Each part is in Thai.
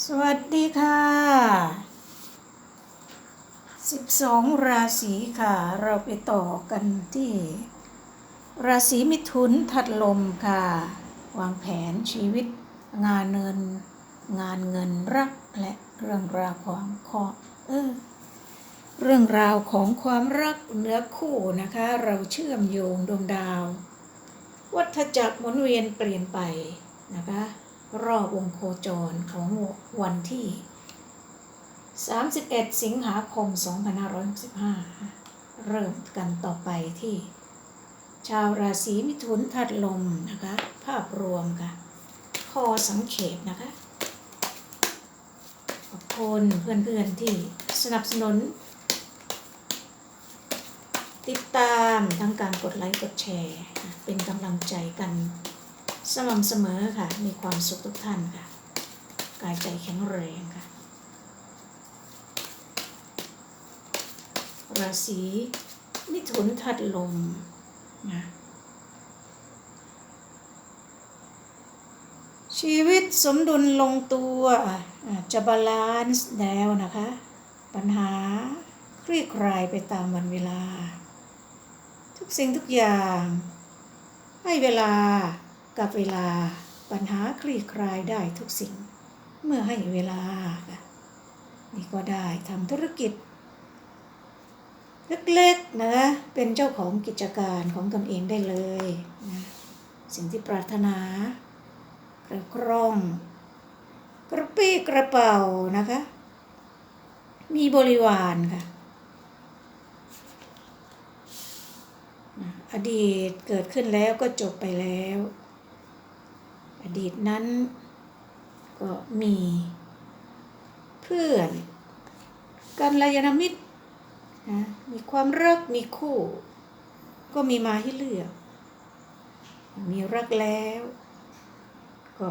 สวัสดีค่ะ 12 ราศีค่ะ เราไปต่อกันที่ ราศีมิถุนถัดลมค่ะ วางแผนชีวิต งานเงิน งานเงินรักและเรื่องราวของข้อเออเรื่องราวของความรักเนื้อคู่นะคะ เราเชื่อมโยงดวงดาว วัฏจักรหมุนเวียนเปลี่ยนไปนะคะ รอบวงโคจรของวันที่ 31 สิงหาคม 2565 เริ่มกันต่อไปที่ ชาวราศีมิถุนถัดลมนะคะ ภาพรวมค่ะพอสังเขปนะคะ ขอบคุณเพื่อนๆที่สนับสนุน ติดตามทั้งการกดไลค์กดแชร์ เป็นกำลังใจกัน สม่ำเสมอค่ะ มีความสุขทุกท่านค่ะ กายใจแข็งแรงค่ะ ราศีมิถุนถัดลมนะชีวิตสมดุลลงตัวจะบาลานซ์แล้วนะคะ ปัญหาคลี่คลายไปตามวันเวลา ทุกสิ่งทุกอย่าง ให้เวลา กับเวลาปัญหาคลี่คลายได้ทุกสิ่ง เมื่อให้เวลาค่ะนี่ก็ได้ทำธุรกิจ เล็กๆนะเป็นเจ้าของกิจการของตนเองได้เลยนะสิ่งที่ปรารถนากระคร่อง กระปี้กระเป๋านะคะ มีบริวารค่ะอดีตเกิดขึ้นแล้วก็จบไปแล้ว อดีตนั้นก็มีเพื่อนกันลยาณมิตรนะมีความรักมีคู่ ก็มีมาให้เลือก มีรักแล้ว ก็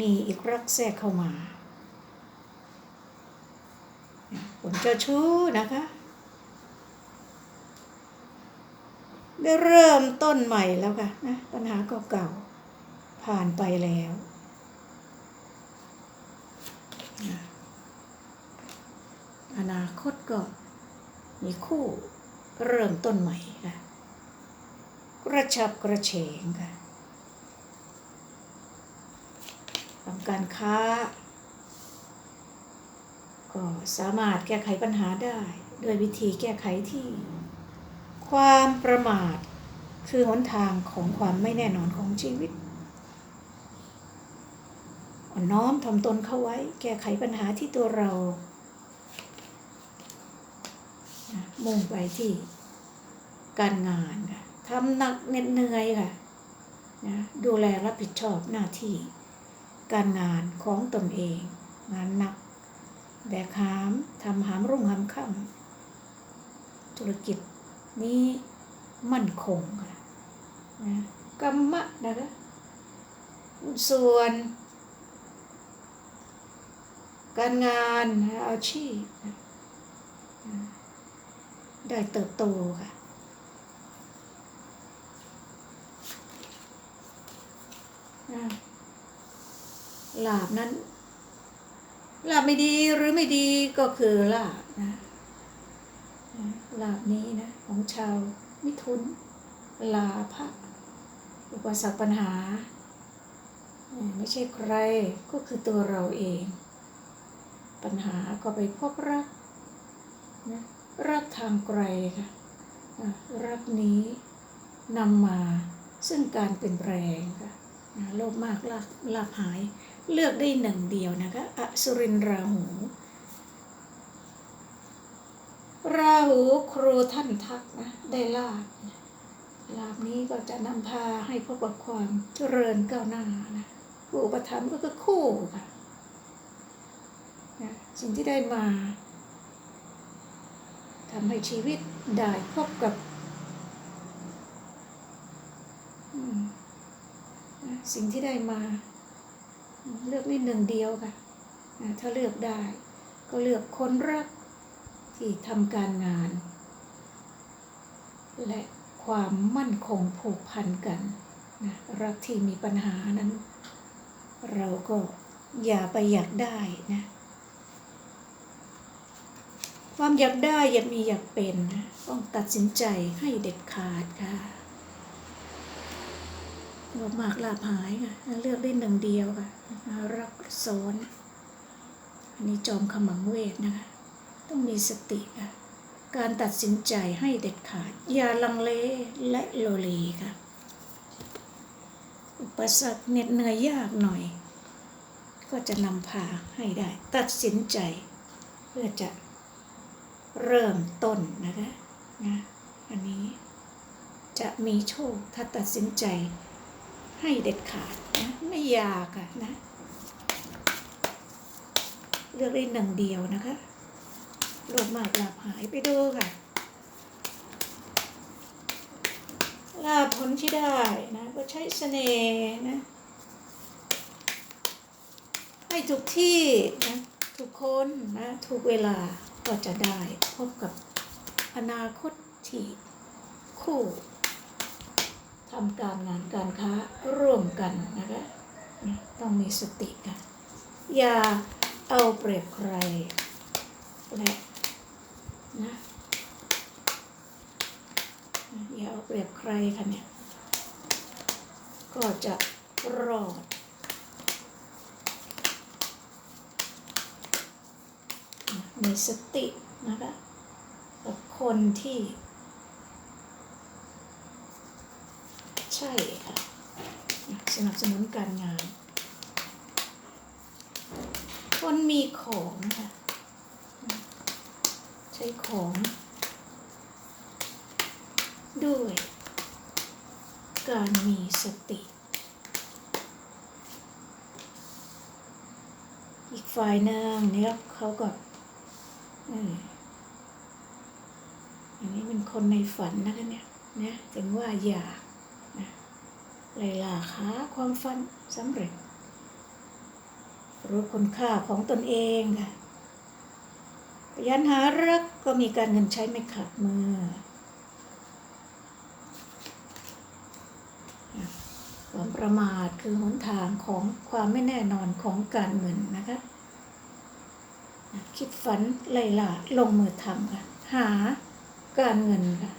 มีอีกรักแทรกเข้ามาผมเจ้าชู้นะคะ ได้เริ่มต้นใหม่แล้วค่ะนะปัญหาเก่าๆ ผ่านไปแล้ว อนาคตก็มีคู่เริ่มต้นใหม่ค่ะกระชับกระเฉงค่ะทำการค้า ก็สามารถแก้ไขปัญหาได้ ด้วยวิธีแก้ไขที่ ความประมาทคือหนทางของความไม่แน่นอนของชีวิต อ่อนน้อมถ่อมตนเข้าไว้ แก้ไขปัญหาที่ตัวเรา มุ่งไปที่การงานค่ะทำหนักเหน็ดเหนื่อยค่ะนะดูแลรับผิดชอบหน้าที่ การงานของตนเอง งานหนัก แบกหามทำหามรุ่งหามค่ำธุรกิจนี้มั่นคงค่ะนะกรรมะนะคะส่วน การงานอาชีพ ได้เติบโตค่ะนะลาบนั้นลาบไม่ดีหรือไม่ดีก็คือลาบนะลาบนี้นะของชาวมิถุน ลาภะอุปสรรคปัญหา ไม่ใช่ใครก็คือตัวเราเอง ปัญหาก็ไปพบรักนะรักทางไกลค่ะรักนี้นำมาซึ่งการเปลี่ยนแปลงค่ะโลภมากลาบลาภหายเลือกได้หนึ่งเดียวนะคะอสุรินทราหู ราหูครูท่านทักนะได้ลาบลาบนี้ก็จะนำพาให้พบกับความเจริญก้าวหน้านะผู้อุปถัมก็คือคู่ค่ะ สิ่งที่ได้มาทำให้ชีวิตได้พบกับสิ่งที่ได้มา เลือกนิดหนึ่งเดียวค่ะนะถ้าเลือกได้ ก็เลือกคนรักที่ทำการงาน และความมั่นคงผูกพันกันนะรักที่มีปัญหานั้น เราก็อย่าไปอยากได้นะ ความอยากได้อยากมีอยากเป็นต้องตัดสินใจให้เด็ดขาดค่ะลบมากลาบหายค่ะเลือกได้หนึ่งเดียวค่ะรักซ้อนอันนี้จอมขมังเวทนะคะ ต้องมีสติค่ะ การตัดสินใจให้เด็ดขาด อย่าลังเลและโลเลค่ะ อุปสรรคเหน็ดเหนื่อยยากหน่อย ก็จะนำพาให้ได้ ตัดสินใจเพื่อจะ เริ่มต้นนะคะนะอันนี้จะมีโชคถ้าตัดสินใจให้เด็ดขาดนะไม่ยากอะนะ เลือกได้หนึ่งเดียวนะคะโลภมากลาภหายไปดูค่ะ ลาภผลที่ได้นะ ก็ใช้เสน่ห์นะ ให้ทุกที่นะ ทุกคนนะ ทุกเวลา ก็จะได้พบกับอนาคตที่คู่ทำการงานการค้าร่วมกันนะคะนะต้องมีสติกัน อย่าเอาเปรียบใครและนะอย่าเอาเปรียบใครค่ะเนี่ย ก็จะรอด มีสตินะคะกับคนที่ ใช่ค่ะสนับสนุนการงาน คนมีของค่ะใช้ของ ด้วย การมีสติ อีกฝ่ายหนึ่งเนี่ยเขาก็ อันนี้เป็นคนในฝันนะคะเนี่ยนะถึงว่าอยากนะเลยล่าค้าความฝันสำเร็จ รู้คุณค่าของตนเองค่ะพยันหารักก็มีการเงินใช้ไม่ขาดมือความประมาทคือหนทางของความไม่แน่นอนของการเงินนะคะ คิดฝันไล่ล่าลงมือทำค่ะ หาการเงินค่ะ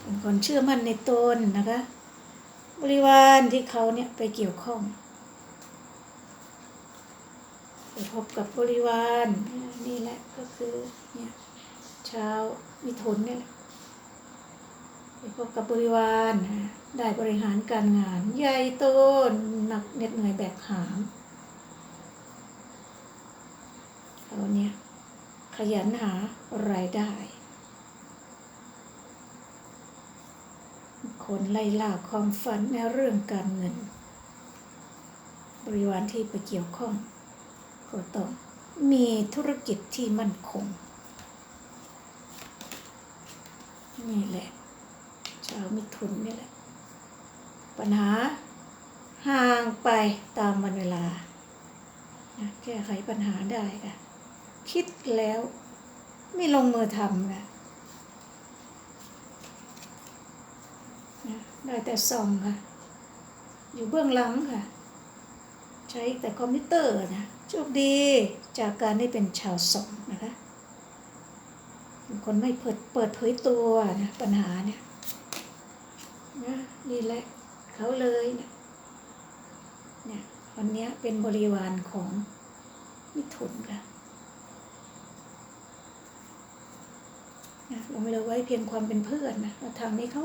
เป็นคนเชื่อมั่นในตนนะคะ บริวารที่เขาเนี่ยไปเกี่ยวข้องไปพบกับบริวารนี่แหละก็คือเนี่ยชาวมิถุนเนี่ยแหละ พบกับบริวารได้บริหารการงาน ใหญ่โตหนักเหน็ดเหนื่อยแบกหามเขาเนี่ยขยันหารายได้ คนไล่ล่าความฝันในเรื่องการเงิน บริวารที่ไปเกี่ยวข้อง ก็ต้องมีธุรกิจที่มั่นคง นี่แหละ ชาวมิถุนนี่แหละ ปัญหาห่างไปตามวันเวลา แก้ไขปัญหาได้ค่ะ คิดแล้วไม่ลงมือทำค่ะนะได้แต่ส่องค่ะ อยู่เบื้องหลังค่ะ ใช้แต่คอมพิวเตอร์นะโชคดีจากการได้เป็นชาวส่องนะคะคนไม่เปิดเปิดเผยตัวนะปัญหาเนี่ย นะนี่แหละเขาเลยเนี่ยเนี่ยวันนี้เป็นบริวารของมิถุนค่ะนะลงเลยไว้เพียงความเป็นเพื่อนนะแล้วทางนี้เขา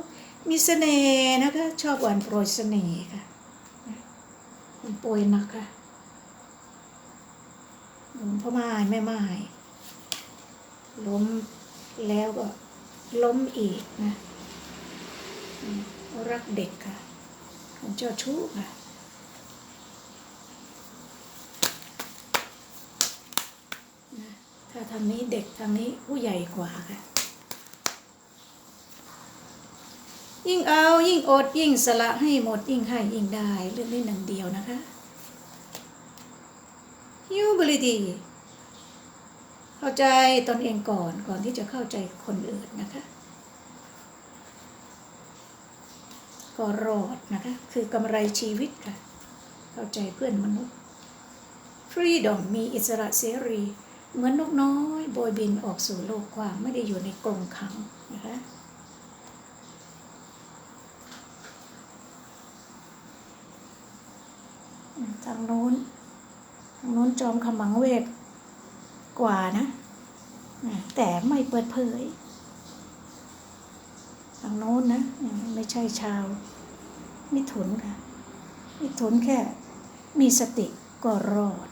มีเสน่ห์นะคะชอบหวานโปรยเสน่ห์ค่ะนะมันโปรยนักค่ะหลวงพ่อไม้แม่ไม้ล้มแล้วก็ล้มอีกนะ รักเด็กค่ะของเจ้าชู้ค่ะนะถ้าทางนี้เด็กทางนี้ผู้ใหญ่กว่าค่ะ ยิ่งเอายิ่งอดยิ่งสละให้หมดยิ่งให้ยิ่งได้เรื่องนี้หนึ่งเดียวนะคะ humility เข้าใจตนเองก่อนก่อนที่จะเข้าใจคนอื่นนะคะ ก็รอดนะคะ คือกำไรชีวิตค่ะ เข้าใจเพื่อนมนุษย์ freedom มีอิสระเสรี เหมือนนกน้อยโบยบินออกสู่โลกกว้างไม่ได้อยู่ในกรงขังนะคะทางโน้นทางโน้นจอมขมังเวทกว่านะ แต่ไม่เปิดเผย ทางโน้นนะ ไม่ใช่ชาว มิถุนค่ะ มิถุนแค่มีสติก็รอด